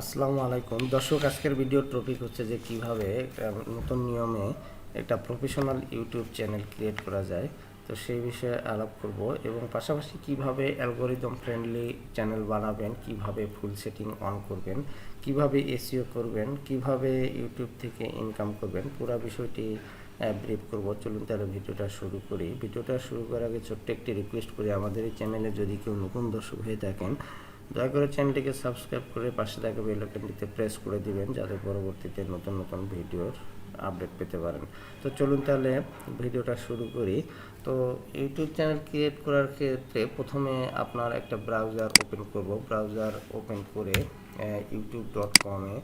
আসসালামু আলাইকুম। দর্শক, আজকের ভিডিওর টপিক হচ্ছে যে কীভাবে নতুন নিয়মে একটা প্রফেশনাল ইউটিউব চ্যানেল ক্রিয়েট করা যায়। তো সেই বিষয়ে আলাপ করব এবং পাশাপাশি কীভাবে অ্যালগোরিদম ফ্রেন্ডলি চ্যানেল বানাবেন, কীভাবে ফুল সেটিং অন করবেন, কীভাবে এসিও করবেন, কীভাবে ইউটিউব থেকে ইনকাম করবেন, পুরো বিষয়টি ব্রিফ করব। চলুন তাহলে ভিডিওটা শুরু করি। ভিডিওটা শুরু করার আগে ছোট্ট একটি রিকোয়েস্ট করি। আমাদের এই চ্যানেলে যদি কেউ নতুন দর্শক হয়ে থাকেন দয়া করে চ্যানেলটিকে সাবস্ক্রাইব করে পাশে থাকা বেল আইকনটিতে প্রেস করে দিবেন, যাতে পরবর্তীতে নতুন নতুন ভিডিওর আপডেট পেতে পারেন। তো চলুন তাহলে ভিডিওটা শুরু করি। তো ইউটিউব চ্যানেল ক্রিয়েট করার ক্ষেত্রে প্রথমে আপনার একটা ব্রাউজার ওপেন করব। ব্রাউজার ওপেন করে ইউটিউব ডট কমে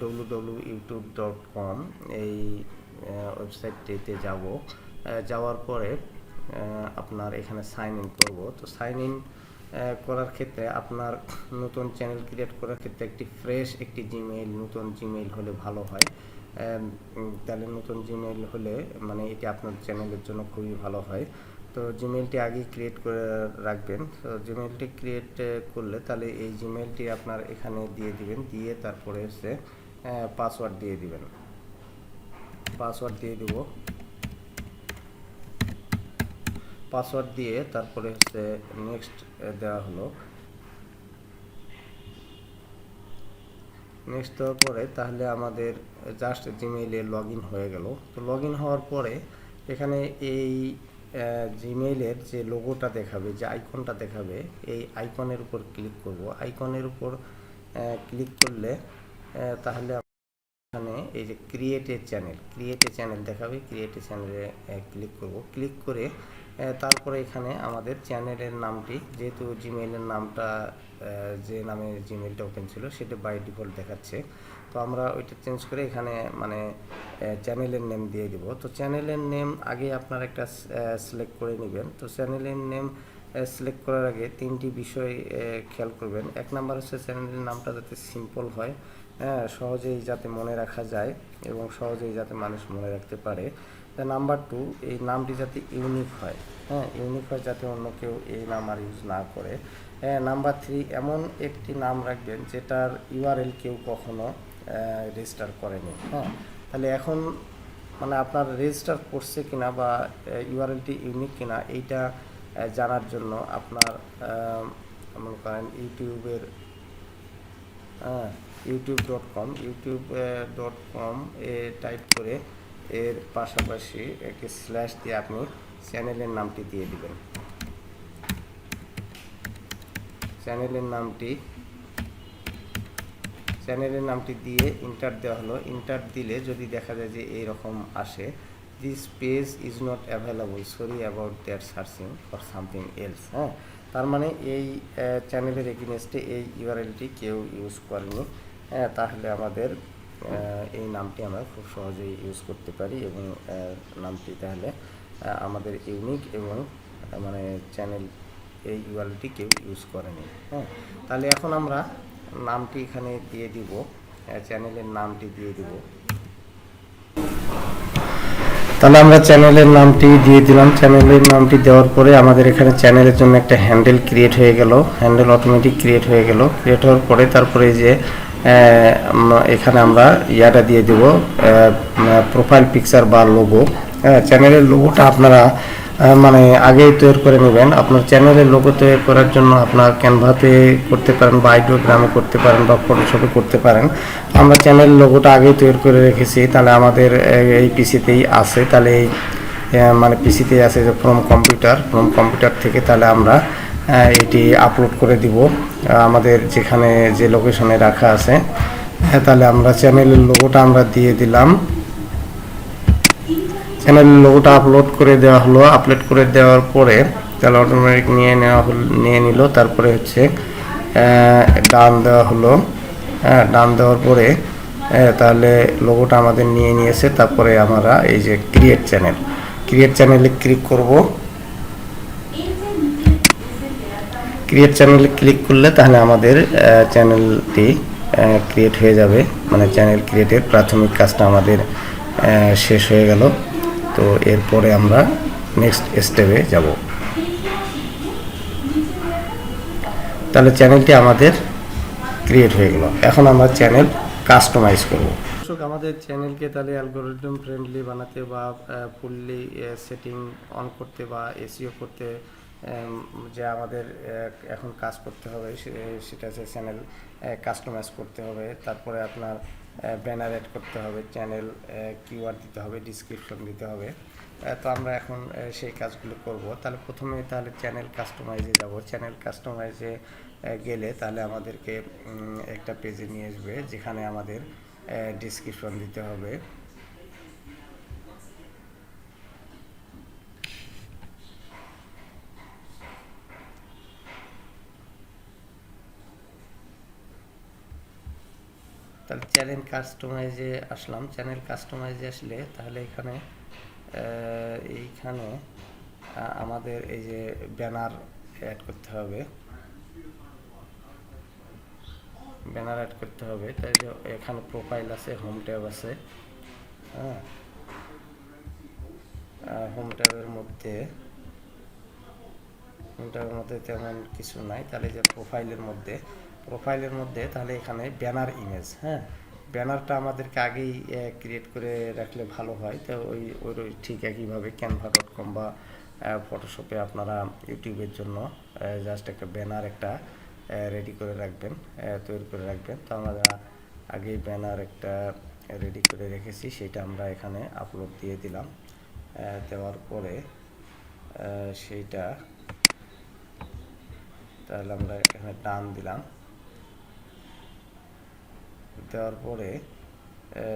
W W YouTube dot com এই ওয়েবসাইটটিতে যাব যাওয়ার পরে আপনার এখানে সাইন ইন করব। তো সাইন ইন করার ক্ষেত্রে আপনার নতুন চ্যানেল ক্রিয়েট করার ক্ষেত্রে একটি ফ্রেশ একটি জিমেইল নতুন জিমেইল হলে ভালো হয়। তাহলে নতুন জিমেইল হলে মানে এটি আপনার চ্যানেলের জন্য খুবই ভালো হয়। তো জিমেইলটি আগেই ক্রিয়েট করে রাখবেন। তো জিমেইলটি ক্রিয়েট করলে তাহলে এই জিমেইলটি আপনার এখানে দিয়ে দিবেন। দিয়ে তারপরে হচ্ছে পাসওয়ার্ড দিয়ে দিবেন। পাসওয়ার্ড দিয়ে দিব। পাসওয়ার্ড দিয়ে তারপরে হচ্ছে নেক্সট দেওয়া হলো। নেক্সট দেওয়ার পরে তাহলে আমাদের জাস্ট জিমেইলে লগ হয়ে গেল। তো লগ হওয়ার পরে এখানে এই জিমেইলের যে লোগোটা দেখাবে, যে আইকনটা দেখাবে, এই আইকনের উপর ক্লিক করব। আইকনের উপর ক্লিক করলে তাহলে এখানে এই যে create a channel create a channel দেখাবে ক্রিয়েট এ চ্যানেলে ক্লিক করব। ক্লিক করে তারপরে এখানে আমাদের চ্যানেলের নামটি, যেহেতু জিমেইলের নামটা যে নামে জিমেইলটা ওপেন ছিল, সেটা বাই ডিফল্ট দেখাচ্ছে। তো আমরা ওইটা চেঞ্জ করে এখানে মানে চ্যানেলের নেম দিয়ে দিব। তো চ্যানেলের নেম আগে আপনার একটা সিলেক্ট করে নেবেন। তো চ্যানেলের নেম সিলেক্ট করার আগে তিনটি বিষয় খেয়াল করবেন। এক নাম্বার হচ্ছে চ্যানেলের নামটা যাতে সিম্পল হয় হ্যাঁ সহজেই যাতে মনে রাখা যায় এবং সহজেই যাতে মানুষ মনে রাখতে পারে। নাম্বার টু এই নামটি যাতে ইউনিক হয় হ্যাঁ ইউনিক হয় যাতে অন্য কেউ এই নাম আর ইউজ না করে। হ্যাঁ নাম্বার থ্রি এমন একটি নাম রাখবেন যেটার ইউআরএল কেউ কখনো রেজিস্টার করেনি হ্যাঁ। তাহলে এখন মানে আপনার রেজিস্টার করছে কিনা বা ইউআরএলটি ইউনিক কিনা, এইটা জানার জন্য আপনার মনে করেন ইউটিউবের YouTube dot com YouTube dot com এ টাইপ করে এর পাশাপাশি একটি স্ল্যাশ দিয়ে আপনি চ্যানেলের নামটি দিয়ে দিবেন। চ্যানেলের নামটি চ্যানেলের নামটি দিয়ে ইন্টার দেওয়া হলো। ইন্টার দিলে যদি দেখা যায় যে এইরকম আসে this page is not available sorry about that searching for something else হ্যাঁ? তার মানে এই চ্যানেলের এগেনস্টে এই ইউআরএলটি কেউ ইউজ করেনি। হ্যাঁ তাহলে আমাদের এই নামটি আমরা খুব সহজেই ইউজ করতে পারি এবং নামটি তাহলে আমাদের ইউনিক এবং মানে চ্যানেল এই ইউআরএলটি কেউ ইউজ করেনি। হ্যাঁ তাহলে এখন আমরা নামটি এখানে দিয়ে দিব চ্যানেলের নামটি দিয়ে দিব। তাহলে আমরা চ্যানেলের নামটি দিয়ে দিলাম। চ্যানেলের নামটি দেওয়ার পরে আমাদের এখানে চ্যানেলের জন্য একটা হ্যান্ডেল ক্রিয়েট হয়ে গেল। হ্যান্ডেল অটোমেটিক ক্রিয়েট হয়ে গেল। ক্রিয়েট হওয়ার পরে তারপরে যে এখানে আমরা ইয়াটা দিয়ে দেব প্রোফাইল পিকচার বা লোগো চ্যানেলের লোগোটা আপনারা মানে আগেই তৈরি করে নেবেন। আপনার চ্যানেলের লোগো তৈরি করার জন্য আপনার ক্যানভাতে করতে পারেন বা আইডিওগ্রামে করতে পারেন বা ফটোশপে করতে পারেন। আমরা চ্যানেল লোগোটা আগেই তৈরি করে রেখেছি। তাহলে আমাদের এই পিসিতেই আছে। তাহলে মানে পিসিতেই আছে যে ফ্রম কম্পিউটার ফ্রম কম্পিউটার থেকে তাহলে আমরা এটি আপলোড করে দিব। আমাদের যেখানে যে লোকেশনে রাখা আছে। আহ, তাহলে আমরা চ্যানেলের লোগোটা আমরা দিয়ে দিলাম। চ্যানেলের লোগোটা আপলোড করে দেওয়া হলো। আপলোড করে দেওয়ার পরে তাহলে অটোমেটিক নিয়ে নেওয়া হল নিয়ে নিল। তারপরে হচ্ছে ডান দেওয়া হলো। হ্যাঁ ডান দেওয়ার পরে তাহলে লোগোটা আমাদের নিয়ে নিয়েছে। তারপরে আমরা এই যে ক্রিয়েট চ্যানেল ক্রিয়েট চ্যানেলে ক্লিক করব। ক্রিয়েট চ্যানেলে ক্লিক করলে তাহলে আমাদের চ্যানেলটি ক্রিয়েট হয়ে যাবে। মানে চ্যানেল ক্রিয়েটের প্রাথমিক কাজটা আমাদের শেষ হয়ে গেল। তো এরপরে আমরা নেক্সট স্টেপে যাব। তাহলে চ্যানেলটি আমাদের ক্রিয়েট হয়ে গেল। এখন আমরা চ্যানেল কাস্টমাইজ করব। দর্শক আমাদের চ্যানেলকে তাহলে অ্যালগোরিদম ফ্রেন্ডলি বানাতে বা ফুললি সেটিং অন করতে বা এসিও করতে উম, যে আমাদের এখন কাজ করতে হবে সেটা হচ্ছে চ্যানেল কাস্টমাইজ করতে হবে, তারপরে আপনার ব্যানার অ্যাড করতে হবে চ্যানেল কিওয়ার্ড দিতে হবে ডিসক্রিপশন দিতে হবে তো আমরা এখন সেই কাজগুলো করব। তাহলে প্রথমে তাহলে চ্যানেল কাস্টমাইজে যাব। চ্যানেল কাস্টমাইজে গেলে তাহলে আমাদেরকে একটা পেজে নিয়ে আসবে, যেখানে আমাদের ডিসক্রিপশন দিতে হবে তাহলে চ্যানেল কাস্টমাইজে আসলাম। চ্যানেল কাস্টমাইজে আসলে তাহলে এখানে এইখানে আমাদের এই যে ব্যানার অ্যাড করতে হবে। ব্যানার অ্যাড করতে হবে। তাই এখানে প্রোফাইল আছে হোম ট্যাব আছে। হ্যাঁ। হোম ট্যাবের মধ্যে হোম ট্যাবের মধ্যে তেমন কিছু নাই। তাহলে যে প্রোফাইলের মধ্যে প্রোফাইলের মধ্যে তাহলে এখানে ব্যানার ইমেজ হ্যাঁ। ব্যানারটা আমাদেরকে আগেই ক্রিয়েট করে রাখলে ভালো হয়। তো ওই ওই ঠিক একইভাবে ক্যানভা ডট কম বা ফটোশপে আপনারা ইউটিউবের জন্য জাস্ট একটা ব্যানার একটা রেডি করে রাখবেন তৈরি করে রাখবেন। তো আমরা আগেই ব্যানার একটা রেডি করে রেখেছি, সেটা আমরা এখানে আপলোড দিয়ে দিলাম। দেওয়ার পরে সেইটা, তাহলে আমরা এখানে টান দিলাম। দেওয়ার পরে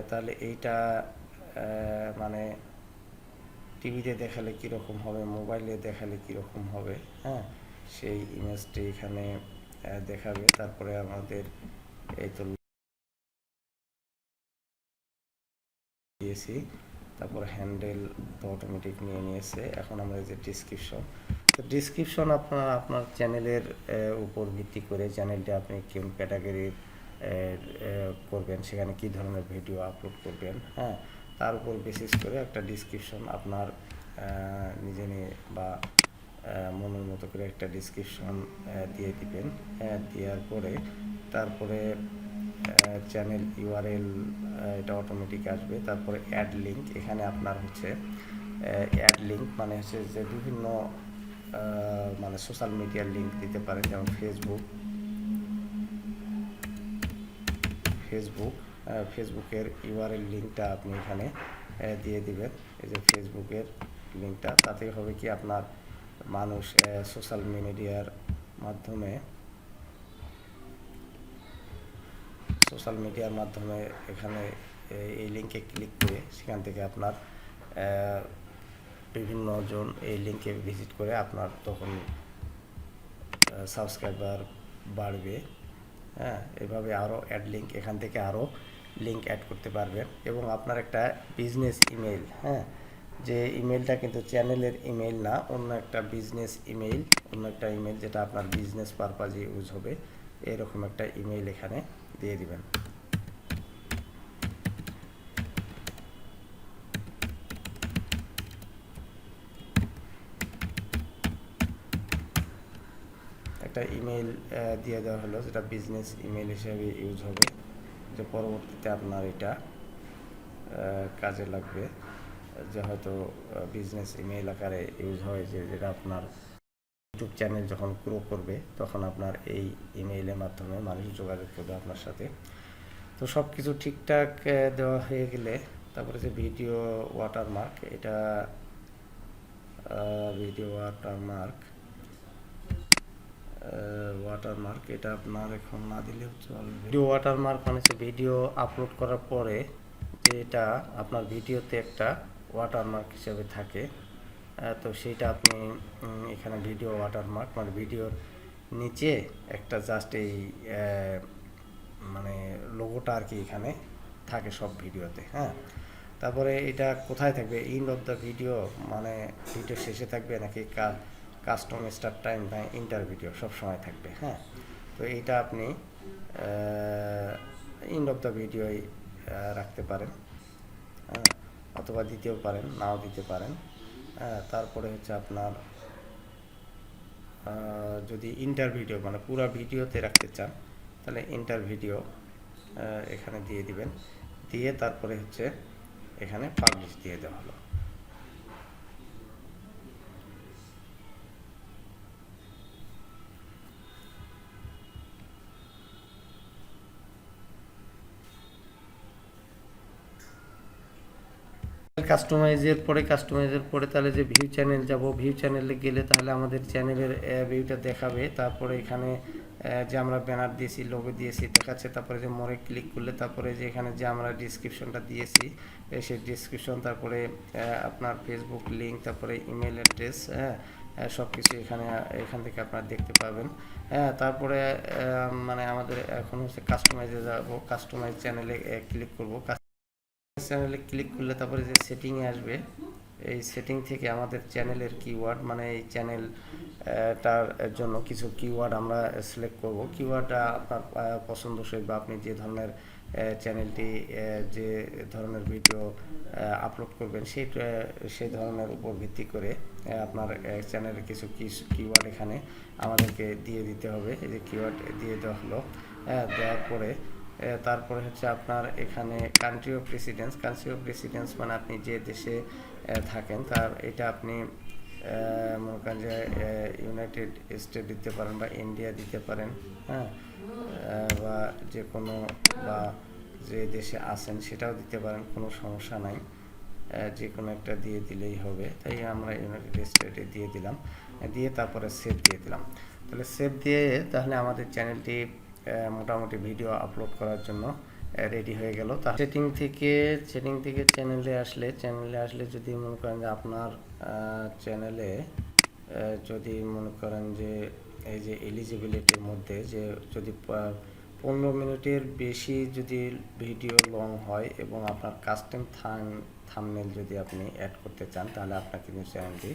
তাহলে এইটা মানে টিভিতে দেখালে কীরকম হবে, মোবাইলে দেখালে কীরকম হবে হ্যাঁ? সেই ইমেজটি এখানে দেখাবে। তারপরে আমাদের এই তো দিয়েছি। তারপর হ্যান্ডেল তো অটোমেটিক নিয়ে নিয়েছে। এখন আমরা যে ডিসক্রিপশন তো ডিসক্রিপশন আপনার আপনার চ্যানেলের উপর ভিত্তি করে চ্যানেলটা আপনি কোন ক্যাটাগরির করবেন, সেখানে কি ধরনের ভিডিও আপলোড করবেন হ্যাঁ? তার উপর বেসিস করে একটা ডিসক্রিপশন আপনার নিজে নিয়ে বা মনের মতো করে একটা ডিসক্রিপশন দিয়ে দিবেন হ্যাঁ? দেওয়ার পরে তারপরে চ্যানেল ইউআরএল এটা অটোমেটিক আসবে। তারপরে অ্যাড লিঙ্ক এখানে আপনার হচ্ছে অ্যাড লিঙ্ক মানে হচ্ছে যে বিভিন্ন মানে সোশ্যাল মিডিয়ার লিঙ্ক দিতে পারেন, যেমন ফেসবুক ফেসবুক ফেসবুকের ইউআরএল লিঙ্কটা আপনি এখানে দিয়ে দিবেন। এই যে ফেসবুকের লিঙ্কটা তাতে হবে কি আপনার মানুষ সোশ্যাল মিডিয়ার মাধ্যমে সোশ্যাল মিডিয়ার মাধ্যমে এখানে এই- লিঙ্কে ক্লিক করে সেখান থেকে আপনার বিভিন্ন জন এই লিঙ্কে ভিজিট করে আপনার তখন সাবস্ক্রাইবার বাড়বে। হ্যাঁ এভাবে আরও অ্যাড লিঙ্ক এখান থেকে আরও লিঙ্ক অ্যাড করতে পারবেন। এবং আপনার একটা বিজনেস ইমেল হ্যাঁ যে ইমেলটা কিন্তু চ্যানেলের ইমেল না, অন্য একটা বিজনেস ইমেইল অন্য একটা ইমেল যেটা আপনার বিজনেস পারপাজে ইউজ হবে, এরকম একটা ইমেল এখানে দিয়ে দিবেন। একটা ইমেল দিয়ে দেওয়া হলো, যেটা বিজনেস ইমেল হিসেবে ইউজ হবে। যে পরবর্তীতে আপনার এটা কাজে লাগবে। যে হয়তো বিজনেস ইমেল আকারে ইউজ হয়, যে, যেটা আপনার ইউটিউব চ্যানেল যখন গ্রো করবে, তখন আপনার এই ইমেইলের মাধ্যমে মানুষ যোগাযোগ করবে আপনার সাথে। তো সব কিছু ঠিকঠাক দেওয়া হয়ে গেলে, তারপরে যে ভিডিও ওয়াটারমার্ক এটা ভিডিও ওয়াটারমার্ক ওয়াটারমার্ক এটা আপনার এখন না দিলেও চলবে ভিডিও ওয়াটারমার্ক মানে হচ্ছে ভিডিও আপলোড করার পরে যে এটা আপনার ভিডিওতে একটা ওয়াটারমার্ক হিসেবে থাকে। তো সেইটা আপনি এখানে ভিডিও ওয়াটারমার্ক মানে ভিডিওর নিচে একটা জাস্ট এই মানে লোগোটা আর কি এখানে থাকে সব ভিডিওতে হ্যাঁ? তারপরে এটা কোথায় থাকবে? ইন্ড অফ দ্য ভিডিও মানে ভিডিও শেষে থাকবে নাকি কাস্টম স্টার্ট টাইম না ইন্টার ভিডিও সব সময় থাকবে হ্যাঁ? তো এইটা আপনি ইন্ড অফ দ্য ভিডিওই রাখতে পারেন হ্যাঁ? অথবা দিতেও পারেন, নাও দিতে পারেন হ্যাঁ? তারপরে হচ্ছে আপনার যদি ইন্টার ভিডিও মানে পুরো ভিডিওতে রাখতে চান, তাহলে ইন্টার ভিডিও এখানে দিয়ে দিবেন। দিয়ে তারপরে হচ্ছে এখানে পাবলিশ দিয়ে দেওয়া হলো। কাস্টমাইজের পরে কাস্টমাইজের পরে তাহলে যে ভিউ চ্যানেল যাব ভিউ চ্যানেলে গেলে তাহলে আমাদের চ্যানেলের ভিউটা দেখাবে। তারপরে এখানে যে আমরা ব্যানার দিয়েছি লোগো দিয়েছি, দেখাচ্ছে। তারপরে যে মোড়ে ক্লিক করলে তারপরে যে এখানে যে আমরা ডিসক্রিপশনটা দিয়েছি সেই ডিসক্রিপশন তারপরে আপনার ফেসবুক লিঙ্ক তারপরে ইমেল অ্যাড্রেস হ্যাঁ সব কিছু এখানে, এখান থেকে আপনারা দেখতে পাবেন। হ্যাঁ তারপরে মানে আমাদের এখন হচ্ছে কাস্টমাইজে যাব কাস্টমাইজ চ্যানেলে ক্লিক করব। চ্যানেলে ক্লিক করলে তারপরে যে সেটিংয়ে আসবে, এই সেটিং থেকে আমাদের চ্যানেলের কিওয়ার্ড মানে এই চ্যানেল তার জন্য কিছু কিওয়ার্ড আমরা সিলেক্ট করব। কিওয়ার্ডটা আপনার পছন্দসই বা আপনি যে ধরনের চ্যানেলটি যে ধরনের ভিডিও আপলোড করবেন সেই সেই ধরনের উপর ভিত্তি করে আপনার চ্যানেলের কিছু কিওয়ার্ড এখানে আমাদেরকে দিয়ে দিতে হবে। এই যে কিওয়ার্ড দিয়ে দেওয়া হলো দেওয়ার পরে তারপরে হচ্ছে আপনার এখানে country of residence country of residence মানে আপনি যে দেশে থাকেন, তার এটা আপনি মনে করেন যে ইউনাইটেড স্টেট দিতে পারেন বা ইন্ডিয়া দিতে পারেন হ্যাঁ? বা যে কোনো, বা যে দেশে আছেন সেটাও দিতে পারেন, কোনো সমস্যা নাই। যে কোনো একটা দিয়ে দিলেই হবে। তাই আমরা ইউনাইটেড স্টেটে দিয়ে দিলাম। দিয়ে তারপরে সেভ দিয়ে দিলাম। তাহলে সেভ দিয়ে তাহলে আমাদের চ্যানেলটি মোটামুটি ভিডিও আপলোড করার জন্য রেডি হয়ে গেল। তা সেটিং থেকে সেটিং থেকে চ্যানেলে আসলে চ্যানেলে আসলে যদি মনে করেন যে আপনার চ্যানেলে যদি মনে করেন যে এই যে এলিজিবিলিটির মধ্যে যে যদি পনেরো মিনিটের বেশি যদি ভিডিও লং হয় এবং আপনার কাস্টম থাম থামনেল যদি আপনি অ্যাড করতে চান, তাহলে আপনাকে কিন্তু চ্যানেলটি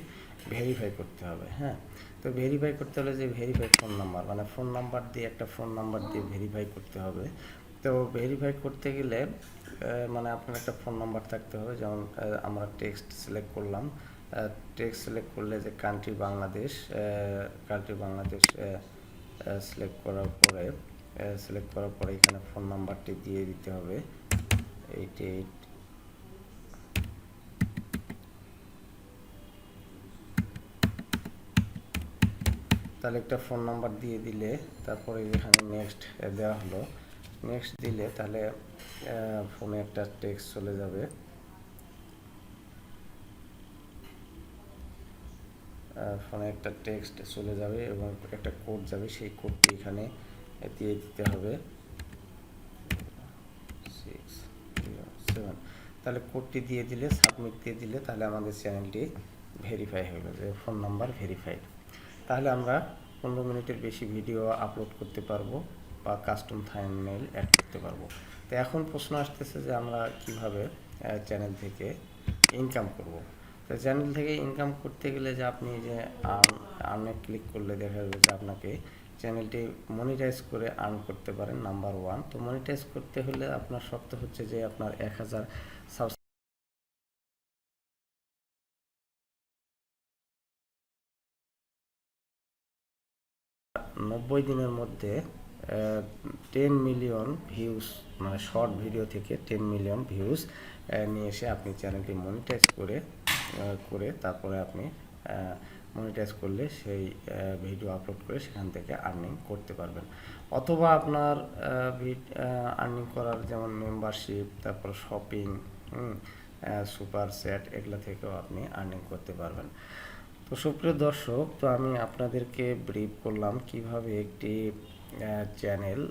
ভেরিফাই করতে হবে হ্যাঁ? তো ভেরিফাই করতে হলে যে ভেরিফাই ফোন নাম্বার মানে ফোন নাম্বার দিয়ে একটা ফোন নাম্বার দিয়ে ভেরিফাই করতে হবে। তো ভেরিফাই করতে গেলে মানে আপনার একটা ফোন নাম্বার থাকতে হবে, যেমন আমরা টেক্সট সিলেক্ট করলাম। টেক্সট সিলেক্ট করলে যে country Bangladesh country Bangladesh select করার পরে সিলেক্ট করার পরে এখানে ফোন নাম্বারটি দিয়ে দিতে হবে। এইট এইট তাহলে একটা ফোন নাম্বার দিয়ে দিলে তারপরে এখানে নেক্সট দেওয়া হলো। নেক্সট দিলে তাহলে ফোনে একটা টেক্সট চলে যাবে। ফোনে একটা টেক্সট চলে যাবে এবং একটা কোড যাবে, সেই কোডটি এখানে দিয়ে দিতে হবে। সিক্স সেভেন তাহলে কোডটি দিয়ে দিলে সাবমিট দিয়ে দিলে তাহলে আমাদের চ্যানেলটি ভেরিফাই হয়ে গেল ফোন নাম্বার ভেরিফাইড তাহলে আমরা পনেরো মিনিটের বেশি ভিডিও আপলোড করতে পারব বা কাস্টম থাইমেল অ্যাড করতে পারব। তো এখন প্রশ্ন আসতেছে যে আমরা কীভাবে চ্যানেল থেকে ইনকাম করব? তো চ্যানেল থেকে ইনকাম করতে গেলে যে আপনি যে আর্নে ক্লিক করলে দেখা যাবে যে আপনাকে চ্যানেলটি মনিটাইজ করে আর্ন করতে পারেন নাম্বার ওয়ান তো মনিটাইজ করতে হলে আপনার শর্ত হচ্ছে যে আপনার এক হাজার নব্বই দিনের মধ্যে টেন মিলিয়ন ভিউজ মানে শর্ট ভিডিও থেকে টেন মিলিয়ন ভিউজ নিয়ে এসে আপনি চ্যানেলটি মনিটাইজ করে করে তারপরে আপনি মনিটাইজ করলে সেই ভিডিও আপলোড করে সেখান থেকে আর্নিং করতে পারবেন। অথবা আপনার আর্নিং করার যেমন মেম্বারশিপ তারপর শপিং সুপার সেট এগুলো থেকেও আপনি আর্নিং করতে পারবেন। তো সুপ্রিয় দর্শক, তো আমি আপনাদেরকে ব্রিফ করলাম কীভাবে একটি চ্যানেল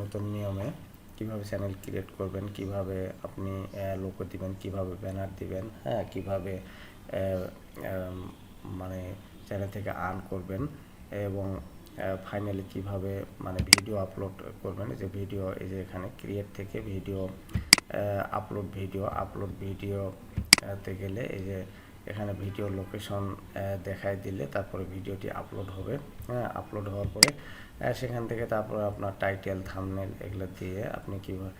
নতুন নিয়মে কীভাবে চ্যানেল ক্রিয়েট করবেন, কীভাবে আপনি লোকো দিবেন, কীভাবে ব্যানার দিবেন হ্যাঁ কীভাবে মানে চ্যানেল থেকে আর্ন করবেন এবং ফাইনালি কীভাবে মানে ভিডিও আপলোড করবেন। যে ভিডিও এই যে এখানে ক্রিয়েট থেকে video upload video upload video তে গেলে এই যে এখানে ভিডিও লোকেশন দেখায় দিলে তারপরে ভিডিওটি আপলোড হবে। হ্যাঁ আপলোড হওয়ার পরে সেখান থেকে তারপরে আপনার টাইটেল থামনেল এগুলো দিয়ে আপনি কীভাবে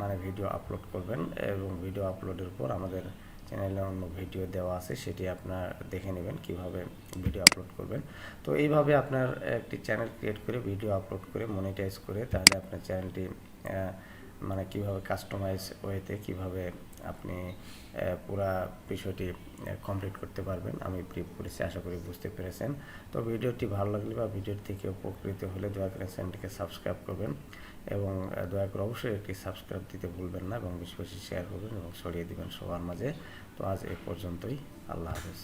মানে ভিডিও আপলোড করবেন এবং ভিডিও আপলোডের পর আমাদের চ্যানেলে অন্য ভিডিও দেওয়া আছে, সেটি আপনার দেখে নেবেন কীভাবে ভিডিও আপলোড করবেন। তো এইভাবে আপনার একটি চ্যানেল ক্রিয়েট করে ভিডিও আপলোড করে মনিটাইজ করে তাহলে আপনার চ্যানেলটি মানে কীভাবে কাস্টমাইজ ওয়েতে কীভাবে আপনি পুরা বিষয়টি কমপ্লিট করতে পারবেন। আমি ব্রিফ করেছি আশা করি বুঝতে পেরেছেন। তো ভিডিওটি ভালো লাগলে বা ভিডিওর থেকে উপকৃত হলে দয়া করে চ্যানেলটিকে সাবস্ক্রাইব করবেন এবং দয়া করে অবশ্যই একটি সাবস্ক্রাইব দিতে ভুলবেন না এবং বেশি বেশি শেয়ার করবেন এবং ছড়িয়ে দেবেন সবার মাঝে। তো আজ এ পর্যন্তই। আল্লাহ হাফেজ।